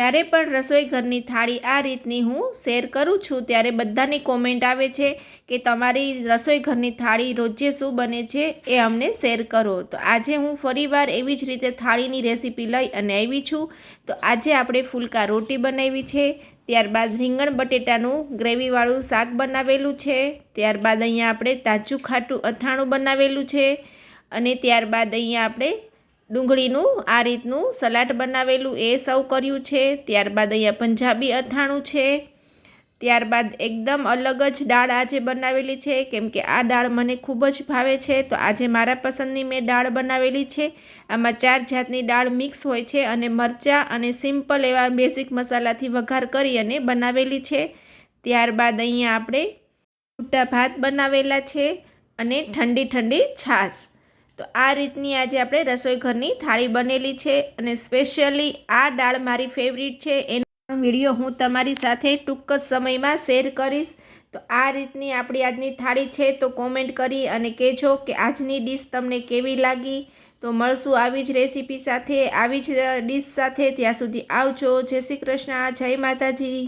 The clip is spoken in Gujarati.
જ્યારે પણ રસોઈ ઘરની થાળી આ રીતની હું શેર કરું છું, ત્યારે બધાની કોમેન્ટ આવે છે કે તમારી રસોઈ ઘરની થાળી રોજે શું બને છે એ અમને શેર કરો. તો આજે હું ફરીવાર એવી જ રીતે થાળીની રેસીપી લઈ અને આવી છું. તો આજે આપણે ફૂલકા રોટી બનાવી છે, ત્યારબાદ રીંગણ બટેટાનું ગ્રેવીવાળું શાક બનાવેલું છે, ત્યારબાદ અહીંયા આપણે તાજું ખાટું અથાણું બનાવેલું છે અને ત્યારબાદ અહીંયા આપણે ડુંગળીનું, આ રીતનું સલાડ બનાવેલું એ સર્વ કર્યું છે. ત્યારબાદ અહીંયા પંજાબી અથાણું છે. ત્યારબાદ એકદમ અલગ જ દાળ આજે બનાવેલી છે. કેમ કે આ દાળ મને ખૂબ જ ભાવે છે, તો આજે મારા પસંદની મેં દાળ બનાવેલી છે. આમાં ચાર જાતની દાળ મિક્સ હોય છે અને મરચાં અને સિમ્પલ એવા બેઝિક મસાલાથી વઘાર કરી અને બનાવેલી છે. ત્યારબાદ અહીંયા આપણે છૂટા ભાત બનાવેલા છે અને ઠંડી ઠંડી છાશ. તો આ રીતની આજે આપણે રસોઈ ઘરની થાળી બનેલી છે અને સ્પેશિયલી આ દાળ મારી ફેવરિટ છે. એનો વીડિયો હું તમારી સાથે ટૂંક જ સમયમાં શેર કરીશ. તો આ રીતની આપણી આજની થાળી છે તો કોમેન્ટ કરી અને કહેજો કે આજની ડીશ તમને કેવી લાગી. તો મળશું આવી જ રેસીપી સાથે, આવી જ ડીશ સાથે. ત્યાં સુધી આવજો. જય શ્રી કૃષ્ણ. જય માતાજી.